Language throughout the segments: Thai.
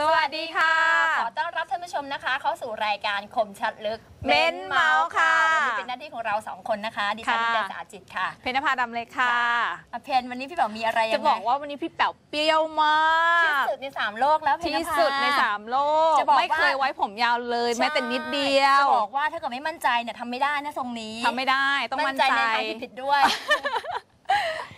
สวัสดีค่ะ ขอต้อนรับท่านผู้ชมนะคะ เข้าสู่รายการคมชัดลึกเม้นเมาส์ค่ะวันนี้เป็นหน้าที่ของเราสองคนนะคะ ดิฉันค่ะนิตยสาจิตค่ะ เพญนภาดำเล็กค่ะอาเพนวันนี้พี่แบบมีอะไรยัจะงไงบอกว่าวันนี้พี่แป๋วเปรี้ยวมากที่สุดในสามโลกแล้วเพญที่นภาสุดในสามโลกจะบอกว่าไม่เคยไว้ผมยาวเลยใช่แม้แต่นิดเดียวจะบอกว่าถ้าเกิดไม่มั่นใจเนี่ยทำไม่ได้นะทรงนี้ทำไม่ได้ต้องมั่นใจในทางที่ผิดด้วย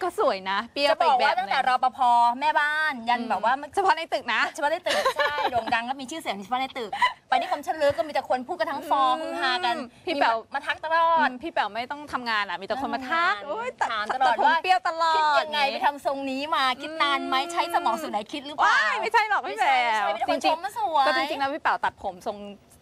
ก็สวยนะ เปรี้ยวจะไปบอีอกกแบว่าบหตั้งนึแต่งรปภแม่บ้านยันแบบว่าเฉพาะในตึกนะ เฉพาะในตึกใช่โด่งดังแล้วมีชื่อเสียงเฉพาะในตึก ไปที่คมชันลึกก็มีแต่คนพูดกันทั้งฟอร์อืมฮือฮากันพี่แป๋ว มีมาทักตลอด พี่แป๋วไม่ต้องทำงานอะ มีแต่คนมาทักไม่ต้องทำงานโอ๊ยตัดถามตัดตลอดผมว่า เปรี้ยวตลอดคิดยังไงไปทำทรงนี้มาคิดนานไหมใช้สมองส่วนไหนคิดหรือเปล่าว้ายไม่ใช่หรอกพี่แป๋วไม่ใช่ไม่จใช่ริงไม่ได้คนชมมาสวย ๆก็จริงๆแล้วพี่แป๋วตัดผมทรง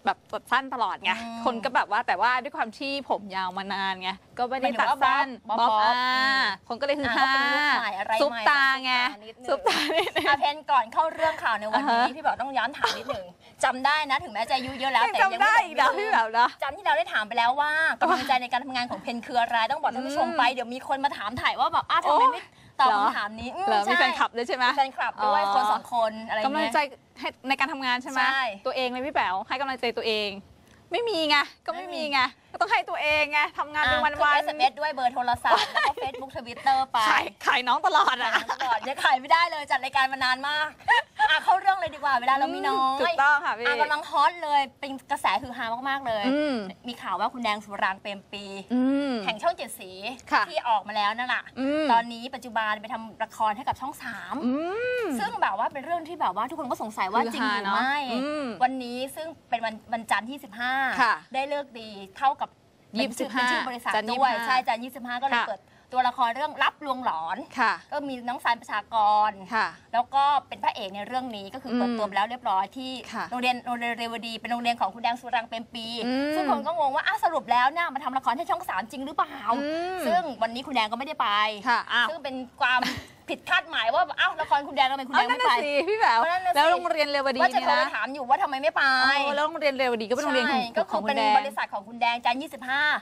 แบบตัดสั้นตลอดไง อืมคนก็แบบว่าแต่ว่าด้วยความที่ผมยาวมานานไง ก็ไม่ได้หมายถึงตัดว่าสั้นบ๊อบบ๊อบบ๊อบอ่าอืมคนก็เลยคืออ่าฮาก็เป็นลุคใหม่อะไรซุปใหม่ตาไงซุปตานิดนึง ซุปตานิดนึงอาเพนก่อนเข้าเรื่องข่าวในวันนี้อ่าฮะ พี่บอกต้องย้อนถามนิดหนึ่งจำได้นะถึงแม้จะอายุเยอะแล้วยังแต่ยังจำได้อีกนะไม่พี่ลืมแป๋วนะ จำที่เราได้ถามไปแล้วว่ากำลังใจในการทำงานของเพนคืออะไรต้องบอกท่านผู้ชมไปเดี๋ยวมีคนมาถามถ่ายว่าแบบอ้าวทำไมไม่ ตอบเหรอ คำถามนี้อืมเหรอมีใช่แฟนคลับด้วยใช่ไหมมีแฟนคลับด้วยอ๋อ คนสองคนอะไรกำลังเงี้ย ใจให้ในการทำงานใช่ไหมใช่ ตัวเองเลยพี่แป๋วให้กำลังใจตัวเอง ไม่มีไงก็ไม่มีไงก็ต้องให้ตัวเองไงทำงานเป็นวันอะวันขึ้ SMS ด้วยเบอร์โทรศัพท์แล้วก็ Facebook Twitter ไปขายขายน้องตลอดอะตลอดยังขายไม่ได้เลยจัดรายการมานานมากอะเข้าเรื่องเลยดีกว่าเวลาเรามีน้อยถูกต้องค่ะพี่อะกำลังฮอตเลยเป็นกระแสคือฮามากๆเลยอืมมีข่าวว่าคุณแดงสุรางค์เปรมปรีอืมแห่งช่องเจ็ดสีค่ะที่ออกมาแล้วนั่นแหละอืมตอนนี้ปัจจุบันไปทำละครให้กับช่องสามอืมซึ่งแบบว่าเป็นเรื่องที่แบบว่าทุกคนก็สงสัยว่าคือจริงหรือฮาเนอะไม่อืมวันนี้ซึ่งเป็นวันวันจันทร์ที่ค่ะ15ได้เลิกดีเท่ากับยี่เป็นสิชื่บอเป็นห้าชื่อบริษัทจันทร์ด้วย25ใช่จันทร์25ก็เลยค่ะเปิดตัวละครเรื่องรับลวงหลอนค่ะก็มีน้องสารประชากรค่ะแล้วก็เป็นพระเอกในเรื่องนี้ก็คือเปิดอืมตัวไปแล้วเรียบร้อยที่ค่ะโรงเรียนโรงเรียนเรวดีเป็นโรงเรียนของคุณแดงสุรังเป็นปีอืมซึ่งคนก็งงว่าอ้าวสรุปแล้วเนี่ยมาทำละครให้ช่องสามจริงหรือเปล่าอืมซึ่งวันนี้คุณแดงก็ไม่ได้ไปค่ะอ้าวซึ่งเป็นความ ผิดคาดหมายว่าอ้าวละครคุณแดงทำไมคุณเอาแดงนั่นไม่ไปน่ะสิพี่แป๋วนั่นน่ะสิ แล้วโรงเรียนเรวดีว่าจะเนี่ยโทรไปนะถามอยู่ว่าทำไมไม่ไปโอ้แล้วโรงเรียนเรวดีก็เป็นโรงเรียนของใช่ก็ขคือองคุเป็ณนแดง บริษัทของคุณแดงจันทร์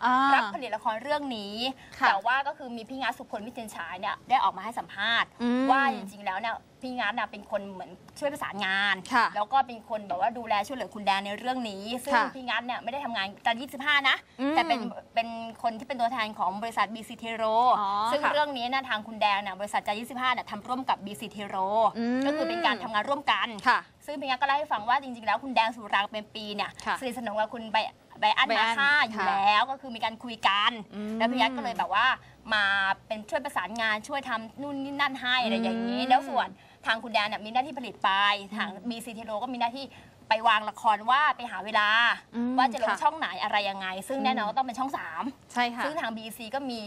อ่า25 รับผลิตละครเรื่องนี้ ค่ะแต่ว่าก็คือมีพี่งัดสุพลมิเตนฉายเนี่ยได้ออกมาให้สัมภาษณ์ อืมว่าจริงๆแล้วเนี่ย พี่งัดน่ะเป็นคนเหมือนช่วยประสานงาน ค่ะแล้วก็เป็นคนแบบว่าดูแลช่วยเหลือคุณแดงในเรื่องนี้ ซึ่งค่ะพี่งัดเนี่ยไม่ได้ทำงานจันทร์25นะ อืมแต่เป็นเป็นคนที่เป็นตัวแทนของบริษัท BC t e r o อ๋อซึ่งค่ะเรื่องนี้เนะทางคุณแดงเนี่ยบริษัทจันทร์25เนี่ยทำร่วมกับ BC t e r o อืม ก็คือเป็นการทำงานร่วมกัน ค่ะ ซึ่งพี่งัดก็เล่าให้ฟังว่าจริงๆแล้วคุณแดงสุรางค์เป็นปีเนี่ยค่ะสนิทสนมกับคุณใบ ใบอันใบอั้มานค่าอยู่ค่ะแล้วก็คือมีการคุยกันอืมแล้วพี่ยักษ์ก็เลยแบบว่า มาเป็นช่วยประสานงานช่วยทำนู่นนี่นั่นให้อะไรอย่างนี้ อืม แล้วส่วนทางคุณแดนเนี่ยมีหน้าที่ผลิตไปทาง BC t e l o ก็มีหน้าที่ไปวางละครว่าไปหาเวลา อืมว่าจะลงค่ะ ช่องไหนอะไรยังไง ซึ่งแน่นอนก็ต้องเป็นช่องสาม ใช่ค่ะ ซึ่งทาง BC ก็มี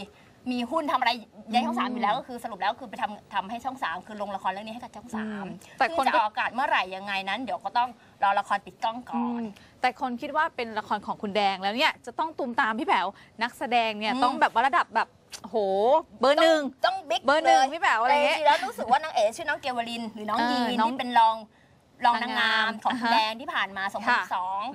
มีหุ้นทำอะไรในช่องสามอยู่แล้วก็คือสรุปแล้วคือไปทำทำให้ช่องสามคือลงละครเรื่องนี้ให้กับช่องสามอืมแต่ซึ่งคนจะก็ออกอากาศเมื่อไหร่ยังไงนั้น เดี๋ยวก็ต้องรอละครปิดกล้องก่อน แต่คนคิดว่าเป็นละครของคุณแดงแล้วเนี่ยจะต้องตูมตามพี่แป๋วนักแสดงเนี่ยอืม ต้องแบบว่าระดับแบบโห เบอร์หนึ่ง ต้องบิ๊กเบอร์หนึ่งลยพี่แป๋วอะไรแต่จเงี้ยริงๆแล้วรู้สึกว่านางเอ๋ชื่อน้องเกวลิน หรือน้องเออยีนน้องที่เป็นรองรองนางงามของคุณอ่าฮะแดงที่ผ่านมาค่ะ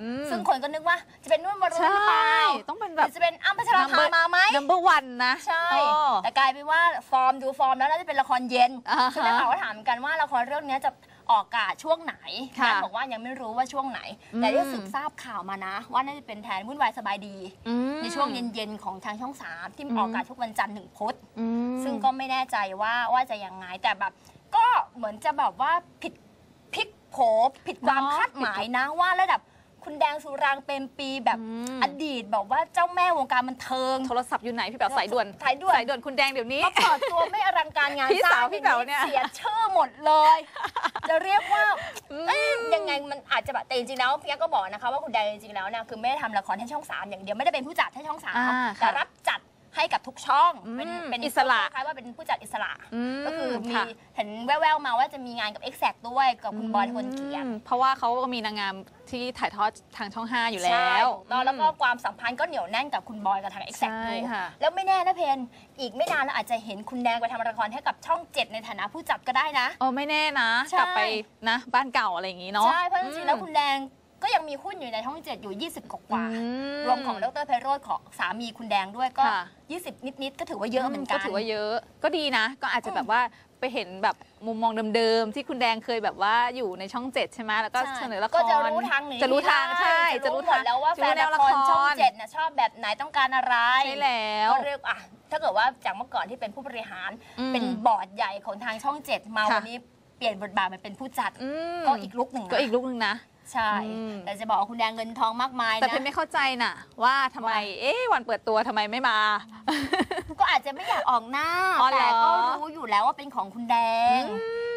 อืม 2012ซึ่งคนก็นึกว่าจะเป็นนุ่นวรนุชใช่หรือเปล่าต้องเป็นหแบรืบ อจะเป็นอ้ำพัชราภามาไหม number one นะใช่โอ้แต่กลายเป็นว่าฟอร์มดูฟอร์มแล้วน่าจะเป็นละครเย็นอ่าฮะซึ่งนักข่าวก็ถามกันว่าละครเรื่องนี้จะ ออกอากาศช่วงไหนค่ะนัทบอกว่ายังไม่รู้ว่าช่วงไหนอืมแต่ได้สืบทราบข่าวมานะ ว่าน่าจะเป็นแทนวุ่นวายสบายดี อืม ในช่วงเย็นๆของทางช่องสามที่ออกอากาศทุกวันจันทร์ถึงพุธ อืม ซึ่งก็ไม่แน่ใจว่าว่าจะยังไงแต่แบบ ก็เหมือนจะแบบว่าผิดพลิกโผผิดความเนาะคาดหมายนะว่าระดับ คุณแดงสุรางค์เป็นปีแบบอืมอดีตแบบว่าเจ้าแม่วงการบันเทิงโทรศัพท์อยู่ไหนพี่แป๋วสายด่วนสายด่วนสายด่วนคุณแดงเดี๋ยวนี้มาเปิดตัวไม่อลังการงานพี่สสาร้าวงพี่แป๋วเนี่ยเสียชื่อหมดเลย จะเรียกว่าเอ๊ะยังไงมันอาจจะแบบแต่จริงๆแล้วพี่แกก็บอกนะคะว่าคุณแดงจริงๆแล้วเนี่ยคือไม่ได้ทำละครให้ช่องสามอย่างเดียวไม่ได้เป็นผู้จัดให้ช่องสามอ่าแต่ค่ะรับจัด ให้กับทุกช่องเป็นอืมเป็นอิสระคล้ายๆว่าเป็นผู้จัดอิสระมก็คือมีค่ะเห็นแว่วๆมาว่าจะมีงานกับ e x a c t ด้วยกับคุณบอยคนเขียนอืมเพราะว่าเขาก็มีนางงามที่ถ่ายทอดทางช่อง 5 อยู่แล้ใช่วถูกต้องแล้วก็ความสัมพันธ์ก็เหนียวแน่นกับคุณบอยกับทาง e x a c t ใช่ค่ะแล้วไม่แน่นะเพนอีกไม่นานเราอาจจะเห็นคุณแดงไปทำละครให้กับช่องเจ็ดในฐานะผู้จัดก็ได้นะโอ้ไม่แน่นะใช่กลับไปนะบ้านเก่าอะไรอย่างงี้เนาะใช่เพราะจริงๆแล้วคุณแดง ก็ยังมีหุ้นอยู่ในช่องเจ็ดอยู่ 20 กว่าๆอืรวมของดรไพโรธของสามีคุณแดงด้วยก็ ค่ะ 20 นิดๆก็ถือว่าเยอะเหมือนกัน ก็ถือว่าเยอะก็ดีนะ ก็อาจจะแบบว่าไปเห็นแบบมุมมองเดิมๆ ที่คุณแดงเคยแบบว่าอยู่ในช่องเจ็ดใช่ไหมแล้วก็ใช่เสนอละครก็จะรู้ทางหนีจะรู้ทางใช่จะรู้หมดแล้วว่าแฟนละครช่องเจ็ดน่ะชอบแบบไหนต้องการอะไรใช่แล้ว ก็เรียกอะถ้าเกิดว่าจากเมื่อก่อนที่เป็นผู้บริหารอืมเป็นบอร์ดใหญ่ของทางช่องเจ็ดมาค่ะ วันนี้เปลี่ยนบทบาทมาเป็นผู้จัด อืมก็อีกลุกหนึ่งนะ ก็อีกลูกหนึ่งนะ ใช่ อืม แต่จะบอกว่าคุณแดงเงินทองมากมายแต่นะ เพนไม่เข้าใจน่ะ ว่าทำไมเอ๊ะวันเปิดตัวทำไมไม่มา ก็อาจจะไม่อยากออกหน้า อ๋อเหรอแต่ก็รู้อยู่แล้วว่าเป็นของคุณแดง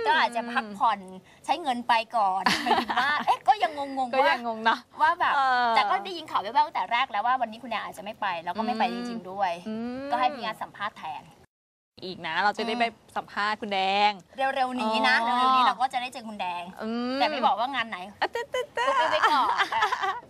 ก็อาจจะพักผ่อนใช้เงินไปก่อนหมายถึงว่า เอ๊ะก็ยังงงๆก็ว่ายังงงนะว่าแบบ เออแต่ก็ได้ยินข่าวแว่วๆตั้งแต่แรกแล้วว่าวันนี้คุณแดงอาจจะไม่ไป แล้วก็ไม่ไปอืจม ริงๆด้วย อืมก็ให้พี่งานสัมภาษณ์แทน อีกนะ เราจะได้อืมไปสัมภาษณ์คุณแดง เร็วๆนี้นะอ๋อ เร็วๆนี้เราก็จะได้เจอคุณแดง อืแต่ไม่บอกว่างานไหนอะเต๊ะเต๊ะเต๊ะก็ไปก่อน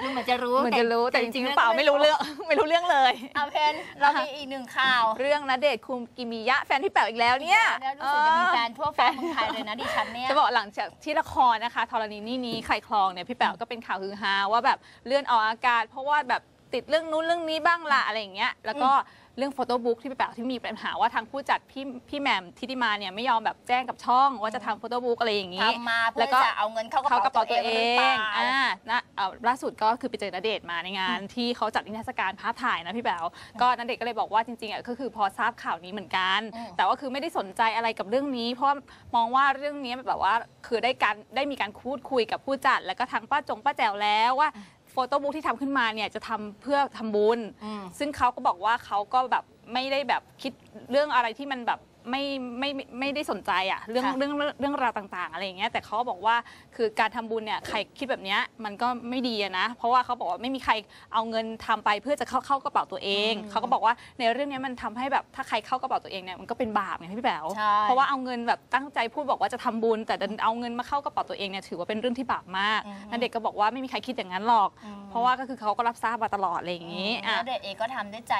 ดูเหมือนจะรู้เหมือนจะรู้แต่จริงๆหรือเปล่าไม่รู้เรื่องไม่รู้เรื่องเลย เอาเพนเรามีอีกหนึ่งข่าวเรื่องณเดชน์คุมกิมิยะแฟนพี่แป๋วอีกแล้วเนี่ยแล้วรู้สึกจะมีแฟนทั่วฟ้าเมืองไทยเลยนะดิฉันเนี่ย จะบอกหลังจากที่ละครนะคะธรณีนี่นี้ใครคลองเนี่ยพี่แป๋วก็เป็นข่าวฮือฮาว่าแบบเลื่อนออกอากาศ เพราะว่าแบบติดเรื่องนู้นเรื่องนี้บ้างละอะไรอย่างเงี้ยแล้วก็ เรื่องโฟโต้บุ๊กที่พี่แป๋วที่มีปัญหาว่าทางผู้จัดพี่พี่แหม่มทิติมาเนี่ยไม่ยอมแบบแจ้งกับช่อง ว่าจะทำโฟโต้บุ๊กอะไรอย่างงี้ทำมาเพื่แล้อวก็จะเอาเงินเข้ากระเข้ากระเป๋าเป๋าตัตัววเอเองหรือเปล่าอ่านะเอ่อล่าสุดก็คือไปเจอณเดชน์มาในงาน ที่เขาจัดนิทรรศการภาพถ่ายนะพี่แป๋วก็ณเดชน์ก็เลยบอกว่าจริงๆอะก็คือพอทราบข่าวนี้เหมือนกันอืมแต่ว่าคือไม่ได้สนใจอะไรกับเรื่องนี้ เพราะว่ามองว่าเรื่องนี้แบบว่าคือได้การได้มีการพูดคุยกับผู้จัด แล้วก็ทางป้าจงป้าแจ๋วแล้วว่า โฟโต้บุ๊กที่ทำขึ้นมาเนี่ยจะทำเพื่อทำบุญ อืม ซึ่งเขาก็บอกว่าเขาก็แบบไม่ได้แบบคิดเรื่องอะไรที่มันแบบ ไม่ไม่ไม่ไม่ได้สนใจอะเรื่องค่ะเรื่องเรื่องราวต่างๆ อะไรอย่างเงี้ยแต่เขาก็บอกว่าคือการทำบุญเนี่ยใครคิดแบบเนี้ยมันก็ไม่ดีอะนะ เพราะว่าเขาบอกว่าไม่มีใครเอาเงินทำไปเพื่อจะเข้าเข้ากระเป๋าตัวเองอืมเขาก็บอกว่าในเรื่องเนี้ยมันทำให้แบบถ้าใครเข้ากระเป๋าตัวเองเนี่ยมันก็เป็นบาปไงพี่แป๋วใช่ เพราะว่าเอาเงินแบบตั้งใจพูดบอกว่าจะทำบุญ แต่ดันเอาเงินมาเข้ากระเป๋าตัวเองเนี่ยถือว่าเป็นเรื่องที่บาปมากอืมนั่นเด็กก็บอกว่าไม่มีใครคิดอย่างนั้นหรอกอืมเพราะว่าก็คือเขาก็รับทราบมาตลอดอะไรอย่างนี้อะ แล้วเดชเองก็ทำด้วยใจ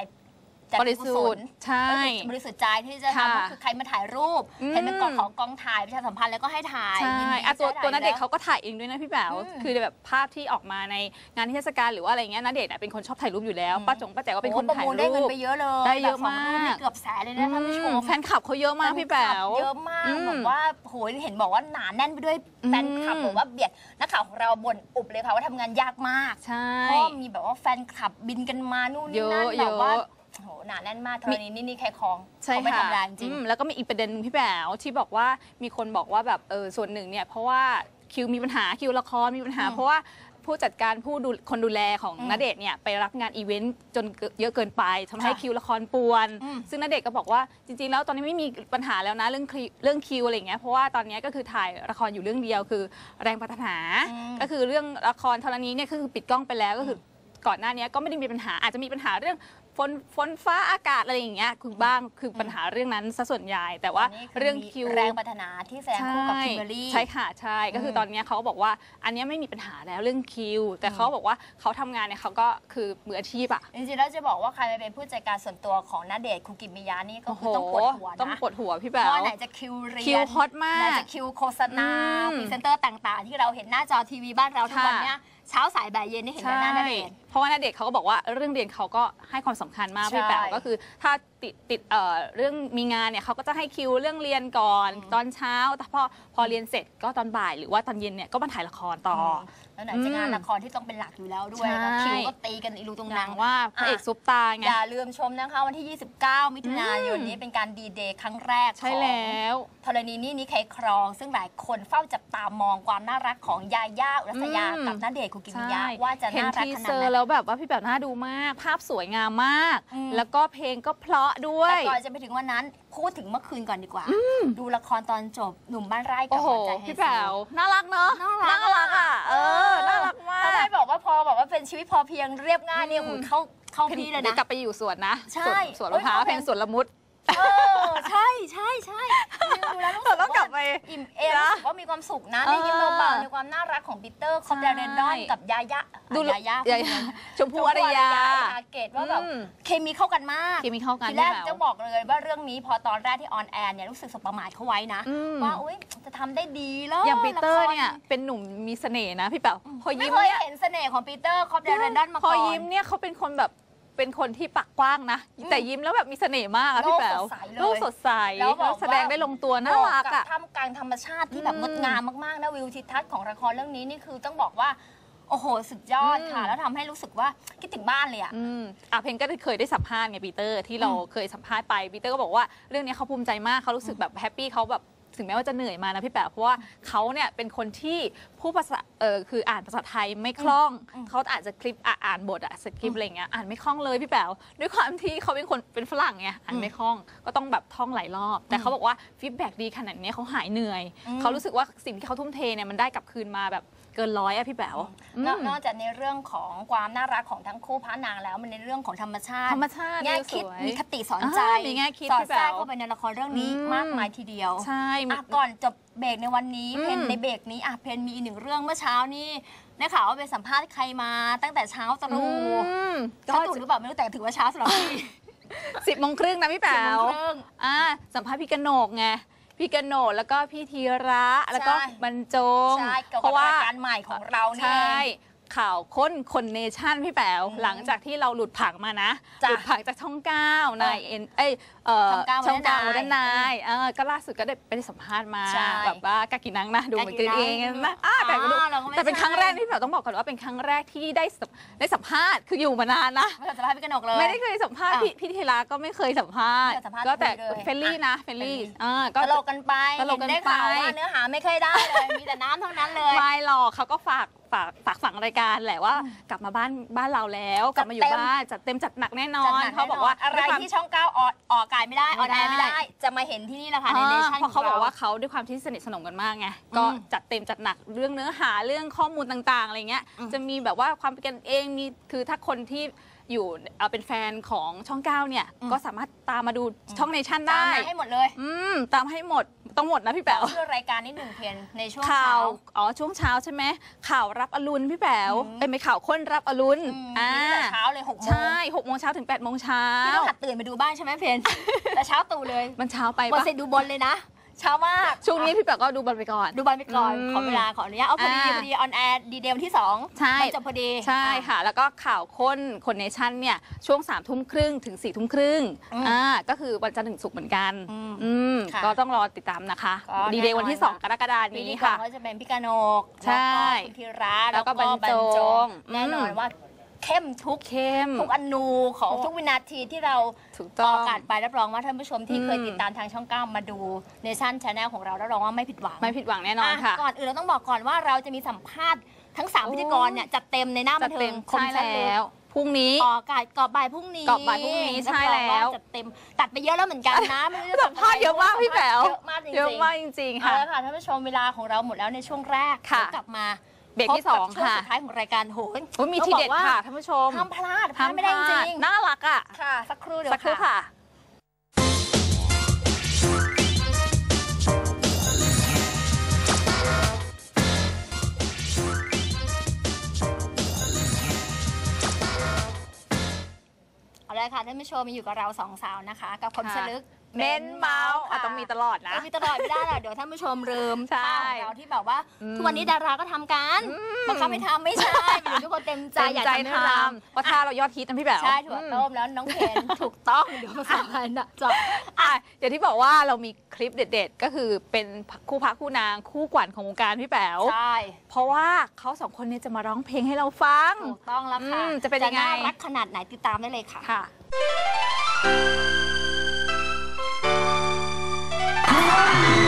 ใจบริสุทธิ์ใช่ก็คือบริสุทธิ์ใจที่จะค่ะทำก็คือใครมาถ่ายรูปอืมเห็นเป็นกองของกองถ่ายประชาสัมพันธ์แล้วก็ให้ถ่ายใช่ยินดีอะตัวที่จะตัวถ่นัยเดชแล้วน์เขาก็ถ่ายเองด้วยนะพี่แป๋วอืมคือแบบภาพที่ออกมาในงานนิทรรศการหรือว่าอะไรเงี้ยนัเดชน์เป็นคนชอบถ่ายรูปอยู่แล้วอืมป้าจงป้าแจ๋วก็เป็นคนโอ้ประถ่ายมูลได้รูเงินปไปเยอะเลยได้เยอะแบบสงรูปมากนี่เกือบแสนเลยนะท่านผู้ชอืมมแฟนคลับเขาเยอะมากพี่แป๋วเยอะมากอืมบอกว่าโหยเห็นบอกว่าหนาแน่นไปด้วยอืมแฟนคลับบอกว่าเบียดนักข่าวของเราบ่นอุบเลยค่ะว่าทำงานยากมากใช่เพราะมีแบบว่าแฟนคลับบินกันมานู่นนี่นั่นเยอะแบบว่าเยอะ โอ้โหหนาแน่นมากเธอนี้นี่นี่แค่คลองใช่เขาไม่ค่ะทำงานจริง อืมแล้วก็มีอีกประเด็นหนึ่งพี่แป๋วที่บอกว่ามีคนบอกว่าแบบเออส่วนหนึ่งเนี่ยเพราะว่าคิวมีปัญหาคิวละครมีปัญหา อืมเพราะว่าผู้จัดการผู้ดูคนดูแลของอืมณเดชน์เนี่ยไปรับงานอีเวนต์จนเยอะเกินไปทำให้ค่ะคิวละครป่วน อืม ซึ่งณเดชน์ก็บอกว่าจริงๆ แล้วตอนนี้ไม่มีปัญหาแล้วนะเรื่องคิวเรื่องคิวอะไรอย่างเงี้ยเพราะว่าตอนนี้ก็คือถ่ายละครอยู่เรื่องเดียวคือแรงปรารถนา อืม ก็คือเรื่องละครธรณีเนี่ยก็คือปิดกล้องไปแล้วก็คืออก่อนหน้านี้ก็ไม่ได้มีปัญหาอาจจะมีปัญหาเรื่องฝ นฝนฟ้าอากาศอะไรอย่างเงี้ยคือบ้างคือปัญหาเรื่องนั้นซะส่วนใหญ่แต่ว่าอันนี้คืเรื่องมีคิวแรงปรารถนาที่แสดงคู่กับคิมเบอรรี่ใช่ค่ะใช่ก็คืออมตอนเนี้ยเขาก็บอกว่าอันเนี้ยไม่มีปัญหาแล้วเรื่องคิว แต่เขาบอกว่าเขาทำงานเนี่ยเขาก็คือมืออาชีพอะจริงๆแล้วจะบอกว่าใครไปเป็นผู้จัดการส่วนตัวของณเดชน์คุกิมิยะนี่ก็โอ้โหคือต้องปวดหัวต้องนะปวดหัวพี่เพแป๋วราะว่าไหนจะคิวเรียนคิวฮอตมาไหนกจะคิวโฆษณาอืมพรีเซนเตอร์ต่างๆ ที่เราเห็นหน้าจอทีวีบ้านเราทุกวันเนี้ยเช้าสายบ่ายเย็นนี่เห็นแต่หน้าณเดชน์ เพราะว่าณเดชน์เขาก็บอกว่าเรื่องเรียนเขาก็ให้ความสำคัญมากใช่พี่แป๋วก็คือถ้า ติดติดเอ่อเรื่องมีงานเนี่ยเขาก็จะให้คิวเรื่องเรียนก่อนอืมตอนเช้า แต่พอพอเรียนเสร็จก็ตอนบ่าย หรือว่าตอนเย็นเนี่ยก็มาถ่ายละครต่ออแล้วไหนจะงานละครที่ต้องเป็นหลักอยู่แล้วด้วยใช่ แล้วคิวก็ตีกันอีลูตรงอนัย่างงว่า พระเอกอะซุปตาไง อย่าลืมชมนะคะวันที่ 29 มิถุนายนอืม นี้เป็นการดีเดย์ครั้งแรกใช่ของ แล้ว ธรณีนี่นี่ใครครอง ซึ่งหลายคนเฝ้าจับตามองความน่ารักของยาย่าอุรัสยาอืม กับณเดชน์คุกิมิยะใช่ว่าจะเห็นน่ารักทีขนาเซดอไหนร์แล้วแบบว่าพี่แบบน่าดูมาก ภาพสวยงามมาก อืมแล้วก็เพลงก็เพราะด้วแต่ยก่อนจะไปถึงวันนั้น พูดถึงเมื่อคืนก่อนดีกว่า ดูละครตอนจบหนุ่มบ้านไร่กัโอ้บโหหัวใจไฮพี่โซ แป๋วน่ารักเนาะน่ารักอะเออน่ารักมาถ้าได้กบอกว่าพอบอกว่าเป็นชีวิตพอเพียงเรียบง่ายเนี่ยอืมโหเข้าเข้าพี่เลยเดี๋ยนะ วกลับไปอยู่สวนนะใช่สวนสวนมะพร้าวเอ้ยเพลงสวนละมุด เออใช่ใช่ใช่ดูแล้วรู้สึเรากต้องกลับว่าไปอิ่มเอมนะรู้สึกว่ามีความสุขนะได้ยิ้มเออเบาๆในความน่ารักของปีเตอร์คอปเดเรนดอนใช่กับยายะดูยายายายาชมพู่อารยาทาเกตว่าแบบอืมเคมีเข้ากันมากเคมีเข้ากันทีแรกพี่แป๋วจะบอกเลยว่าเรื่องนี้พอตอนแรกที่ออนแอร์เนี่ยรู้สึกสบประมาทเขาไว้นะอืมว่าอุ้ยจะทำได้ดีแล้วอย่างปีเตอร์ละคเนี่ยเป็นหนุ่มมีเสน่ห์นะพี่แป๋วพอไม่ยิ้มเคยเนี่ยเห็นเสน่ห์ของปีเตอร์คอปเดรนดอนมาพอก่อนยิ้มเนี่ยเขาเป็นคนแบบ เป็นคนที่ปากกว้างนะแต่ยิ้มแล้วแบบมีเสน่ห์มากอะพี่แป๋วโลกสดใสเลยโลกสดใสแล้วบอกว่า แสดงได้ลงตัวน่ารักบอะ บท่ามกลางธรรมชาติที่แบบอืมงดงามมากๆนะวิวทิวทัศน์ของละครเรื่องนี้นี่คือต้องบอกว่า โอ้โห สุดยอดค่ะ อืม แล้วทำให้รู้สึกว่าคิดถึงบ้านเลยอะ อืมอะเพนก็เคยได้สัมภาษณ์ไงปีเตอร์ที่เราเคยสัมภาษณ์ไปปีเตอร์ก็บอกว่าเรื่องนี้เขาภูมิใจมากเขารู้สึกแบบแฮปปี้เขาแบบ ถึงแม้ว่าจะเหนื่อยมานะพี่แป๋วเพราะว่าเขาเนี่ยเป็นคนที่ผู้ภาษาเออคืออ่านภาษาไทยไม่คล่องอืมเขาอาจจะคลิปอะอ่านบทอะสคริปต์อะไรเงี้ยอ่านไม่คล่องเลยพี่แป๋วด้วยความที่เขาเป็นคนเป็นฝรั่งไงอ่านไม่คล่องก็ต้องแบบท่องหลายรอบ แต่เขาบอกว่าฟีดแบ็ดีขนาดนี้เขาหายเหนื่อยอืมเขารู้สึกว่าสิ่งที่เขาทุ่มเทเนี่ยมันได้กลับคืนมาแบบ เกินร้อยอะพี่แป๋วนอกอืมนอกจากในเรื่องของความน่ารักของทั้งคู่พระนางแล้วมันในเรื่องของธรรมชาติธรรมชาติแง่วิวคิดสวยมีคติสอนใจอ่ามีแง่คิดสอดพี่แทรแป๋กวเข้าไปในละครเรื่องนี้อืม มากมายทีเดียวใช่มีอะก่อนจบเบรกในวันนี้อืม เพนในเบรกนี้อะเพนมีอีกหนึ่งเรื่องเมื่อเช้านี่ได้ข่าวว่าไปสัมภาษณ์ใครมาตั้งแต่เช้าตรู่อืมเช้าตรู่หรือเปล่าไม่รู้แต่ถือว่าเช้าสำหรับพี่สิบโมงครึ่งนะพี่แป๋สิบโมวงครึ่ง อ่าสัมภาษณ์พี่กนกไง พี่กนกแล้วก็พี่ธีระแล้วก็ใช่บรรจง ใช่เกี่ยวเพกับราะว่ารายการใหม่ของเรานี่ใช่เอง ข่าวค้นคนเนชั่นพี่แป๋วอืมหลังจากที่เราหลุดผังมานะ จ้ะหลุดผังจากช่องเก้านายเอ็นเอ้ยเอ่อช่องเก้าช่องเก้าวัวันฒนานนายเออก็ล่าสุดก็ได้ไปได้สัมภาษณ์มาใช่แบบว่ากากินังนะดูเหมือนกันเองนะอ่าอ๋อแต่ไม่รู้เราก็ไม่แต่เป็นใช่ครั้งแรกที่พี่แป๋วต้องบอกก่อนว่าเป็นครั้งแรกที่ได้สัมได้สัมภาษณ์คืออยู่มานานนะ ไม่เคยสัมภาษณ์พี่กนกเลย ไม่ได้เคยสัมภาษณ์อะพี่พี่ธีระก็ไม่เคยสัมภาษณ์ ไม่เคยสัมภาษณ์ก็แต่คุยเลย เฟลลี่นะเฟลลี่อ่าตก็ลกกันไปตลกกันเห็ได้ข่าวไปว่าเนื้อหาไม่เคยได้เลย มีแต่น้ำเท่านั้นเลย ไม่หรอกเขาก็ฝาก ฝากฝากฝังรายการแหละว่ากลับมาบ้านบ้านเราแล้วกลับมาอยู่จัดเต็ม บ้านจัดเต็มจัดหนักแน่นอจัดนหนักเขาบอกว่าแน่นนอะไรด้วยควมที่ช่องเก้าออกออกอากาศไม่ได้ออนแอร์ไม่ไม่ได้ได้ จะมาเห็นที่นี่แหละค่ะในอ่าเนชั่น เพราะเขาขงบอกรว่าเขาด้วยความที่สนิทสนมกันมากไงอืมก็จัดเต็มจัดหนักเรื่องเนื้อหาเรื่องข้อมูลต่างๆอะไรเงี้ยอืมจะมีแบบว่าความเป็นกันเองมีคือถ้าคนที่ อยู่เอ่อเป็นแฟนของช่องเก้าเนี่ยอืมก็สามารถตามมาดูช่องในชั่นตามได้มาให้หมดเลยอืม ตามให้หมด ต้องหมดนะพี่แป๋วชื่อรายการนิดหนึ่งเพียนในช่วงข่าเช้า ว อ๋อ ช่วงเช้าใช่ไหม ข่าวรับอรุณพี่แป๋วอืมเอ้ยไม่ข่าวค้นรับอรุณอืมอ่ามีตั้งแต่เช้าเลยหกโมงใช่หกโมงเช้าถึงแปดโมงเช้า พี่ต้องหัดตื่นไปดูบ้างใช่ไหมเพนแต่เช้าตู่เลยมันเช้าไปบอลปะ เสร็จดูบอลเลยนะ เช้ามากช่วงนี้พี่แป๋วก็ดูบอลไปก่อน ดูบอลไปก่อนอืมขอเวลาขออนุญาตเอาพอดีอ่าพอดีออนแอร์ดีเดย์วันที่สองใช่มันจบพอดี ใช่อ่ค่ะ แล้วก็ข่าวค้นคนเนชั่นเนี่ย ช่วง3ามทุ่มครึ่งถึง4ี่ทุ่มครึ่งอืมอ่าก็คือวันจันทร์ถึงศุกร์เหมือนกัน อืมอืมค่ะก็ต้องรอติดตามนะคะก็ดีเดย์วันที่แน่นอน2กรกฎาคมปีนี้นี้ค่ะค่ะก็จะเป็นพี่กานกใช่แล้วก็คุณธีระแล้วก็บรรจงแน่นอนอืมว่า เข้มทุกเข้มทุกอนูของทุกวินาทีที่เราถูกอต้ออกงอากาศไปรับรองว่าท่านผู้ชมที่อืมเคยติดตามทางช่องเก้ามาดูเนชั่นชาแนลของเรารับรองว่าไม่ผิดหวังไม่ผิดหวังแน่นอนค่ะอ่ก่อนอื่นเราต้องบอกก่อนว่าเราจะมีสัมภาษณ์ทั้งสามโอ้พิธีกรเนี่ยจัดเต็มในหน้าบัจันดเทิเต็งมคมใช่ชัดเลยแล้วพรุ่งนี้ออกอากาศกรอบบ่ายพรุ่งนี้กรอบบ่ายพรุ่งนี้ใช่แล้วรับรองาจัดเต็มตัดไปเยอะแล้วเหมือนกันนะไม่รู้จะสัมภาษณ์เยอะมากพี่แป๋วเยอะมากจริงๆเยอะมากจริงๆเอาค่ะละค่ะท่านผู้ชมเวลาของเราหมดแล้วในช่วงแรกค่ะเดี๋ยวกลับมา เบรกที่พบสกัองช่วงค่ะ สุดท้ายของรายการโหยโอ้ยมีต้องทีบอกเด็ดว่าค่ะท่านผู้ชมห้ามพลาดพลาดไม่ได้จริงน่ารักอะๆค่ะ สักครู่เดียวสักครู่ค่ะ เอาเลยค่ะท่านผู้ชมมาอยู่กับเราสองสาวนะคะ กับคมค่ะสลึก เม้นเมาส์อะค่ะต้องมีตลอดนะเออมีตลอดไม่ได้หรอกเดี๋ยวท่านผู้ชมลืมใช่ท่าของเราที่แบบว่าอืมทุกวันนี้ดาราก็ทำกันบังคับไม่ทำไม่ใช่หรือทุกคนเต็มใจใจอยากใจทำให้ทเราำเพราะถ้าเรายอดฮิตนะพี่แป๋ว ใช่ถั่วอืมต้มแล้วน้องเพนถูกต้องเดี๋ยวมาสากันนะจบ อะเดี๋ยวที่บอกว่าเรามีคลิปเด็ด ๆ ก็คือเป็นคู่พระคู่นางคู่ขวัญของวงการพี่แป๋ว ใช่เพราะว่าเขาสองคนเนี้จะมาร้องเพลงให้เราฟัง ถูกต้องแล้วค่ะอืมจะเป็นยังไง น่ารักขนาดไหนติดตามได้เลยค่ะ ค่ะรัก กั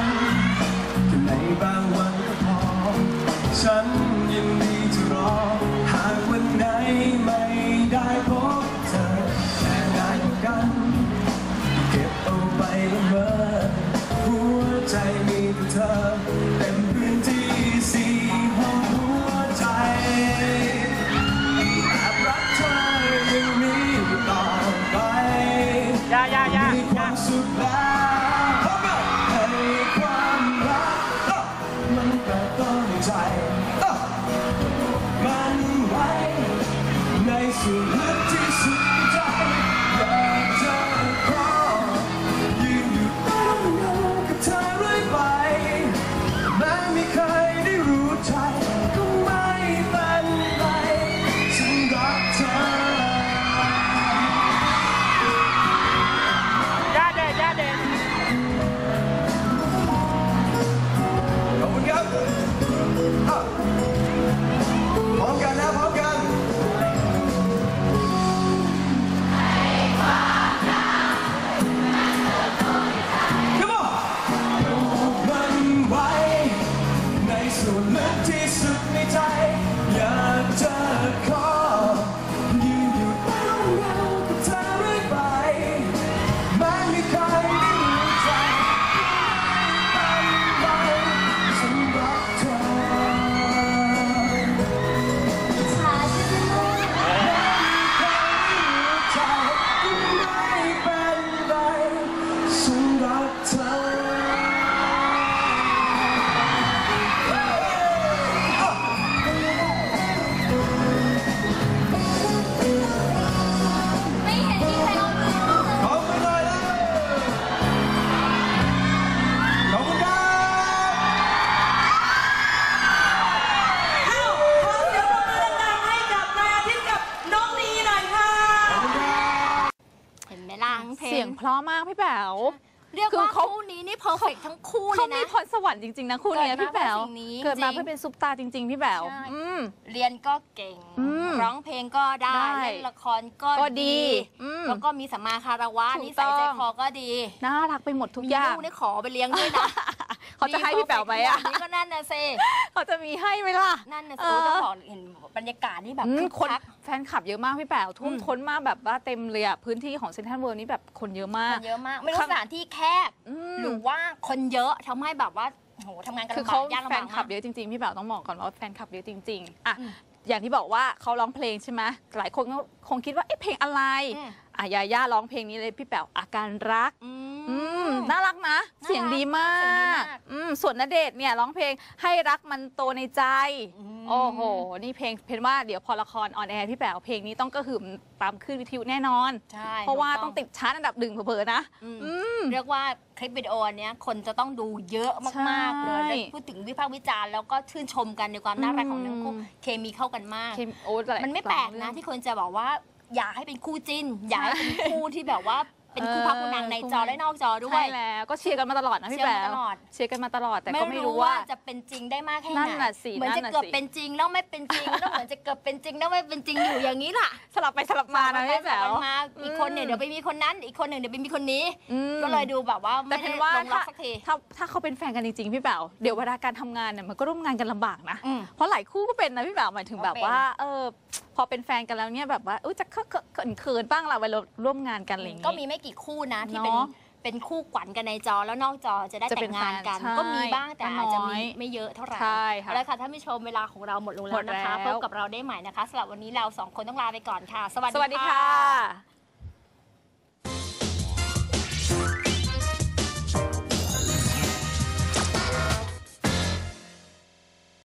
พ เห็นไหมล่ะเพลเสียงเพราะมากพี่แป๋วเรียกคือว่าเขาคู่นี้นี่เพอร์เฟกทั้งคู่เลเขายมีนะพรสวรรค์จริงๆนะคู่เนี้ยเกิดมาพี่แป๋วเพื่อสิ่งนี้เกิดมาจริงเพื่อเป็นซุปตาจริง ๆ พี่แป๋วใช่อืมเรียนก็เก่งอืมร้องเพลงก็ได้ได้เล่นละครก็ก็ดีอืมแล้วก็มีสัมมาคารวะถูกนิสัยใจต้องคอก็ดี น่ารักไปหมดทุกมีอย่างลูกนี่ขอไปเลี้ยงด้วยนะเขาจะให้พี่แป๋วไหมอะนี่ก็นั่นนะเซเขาจะมีให้ไหมล่ะนั่นนะเอสิอต้องบอกเห็นบรรยากาศนี่แบบอืมคึกคนคักแฟนคลับเยอะมากพี่แป๋วทุ่มอืมท้นมากแบบว่าเต็มเลยอะพื้นที่ของเซ็นทรัลเวิลด์นี่แบบคนเยอะมาก คนเยอะมาก ไม่รู้ข้างสถานที่แคบอืม หรือว่าคนเยอะทำให้แบบว่าโหทำงานกันคือลำบาเขากยากลำแฟบากนคลัมาบกเยอะจริงๆ พี่แป๋วต้องบอกก่อนว่าแฟนคลับเยอะจริงๆอะอืมอย่างที่บอกว่าเขาร้องเพลงใช่ไหมหลายคนก็คงคิดว่าเอ๊ะเพลงอะไรอืม อะยาย่าร้องเพลงนี้เลยพี่แป๋วอาการรัก อื อืมมน่ารักนะน่ารักเสียงดีมาเสียงดีกมาก อืมส่วนณเดชน์เนี่ยร้องเพลงให้รักมันโตในใจ อืม โอ้โห นี่เพลงเพลงว่าเดี๋ยวพอละครออนแอร์พี่แป๋วเพลงนี้ต้องกระหึ่มตามขึ้นวิทยุแน่นอน ใช่เพราะว่าถูกต้องติดชาร์ตอันดับหนึ่งเผลอๆนะ อืมอืม เรียกว่าคลิปวิดีโออันเนี้ยคนจะต้องดูเยอะมากๆเลยใช่พูดถึงวิพากษ์วิจารณ์แล้วก็ชื่นชมกันในความน่ารักของทั้งคู่อืม เคมีเข้ากันมาก เคมโอ้หลายมันไม่แปลกหายนะเรื่องที่คนจะบอกว่า อยากให้เป็นคู่จิ้น อยากให้เป็นคู่ที่แบบว่า เป็นคู่พักคู่นางในจอและนอกจอด้วย ใช่แล้วก็เชียร์กันมาตลอดนะพี่เชียร์แป๋มาตลอดเชียร์กันมาตลอดแต่ไม่ก็ไม่รู้รู้ว่าว่าจะเป็นจริงได้มากแค่ไหนนั่นน่ะสิเหมือนนั่จะนน่ะเกือบสิเป็นจริงแล้วไม่เป็นจริงแล้วเหมือนจะเกือบเป็นจริงแล้วไม่เป็นจริงอยู่อย่างนี้ล่ะ สลับไปสลับมานะพี่แป๋วสลับมาอีกคนเนี่ยเดี๋ยวไปมีคนนั้น อีกคนหนึ่งเดี๋ยวไปมีคนนี้อืมก็เลยดูแบบว่าแต่ไม่เป็ได้นว่าลงล็อถ้ากสักทีถ้าถ้าเขาเป็นแฟนกันจริงๆพี่แป๋วเดี๋ยวเวลาการทำงานเนี่ยมันก็ร่วมงานกันลำบากนะอืมเพราะหลายคู่ก็เป็นนะพี่แป๋วหมายถึงก็แบบเป็นว่าเออพอเป็นแฟนกันแล้วเนี่ยแบบว่าเออจะเขินๆเขินๆบ้างล่ะเวลาร่วมงานกันอะไรอย่างงี้ก็มีไม่กี่คู่นะที่เป็นเนาะเป็นคู่ขวัญกันในจอแล้วนอกจอจะได้จะแต่เป็นงงานกัน แฟนก็มีบ้างแต่ใช่อาจจะน้มีอยไม่เยอะเท่าไหร่ใช่ค่ะเอาละค่ะท่านผู้ชมเวลาของเราหมดลงหมแล้วดนะคะแล้ว พบกับเราได้ใหม่นะคะสำหรับวันนี้เราสองคนต้องลาไปก่อนค่ะ สวัสสวัสดีค่ะ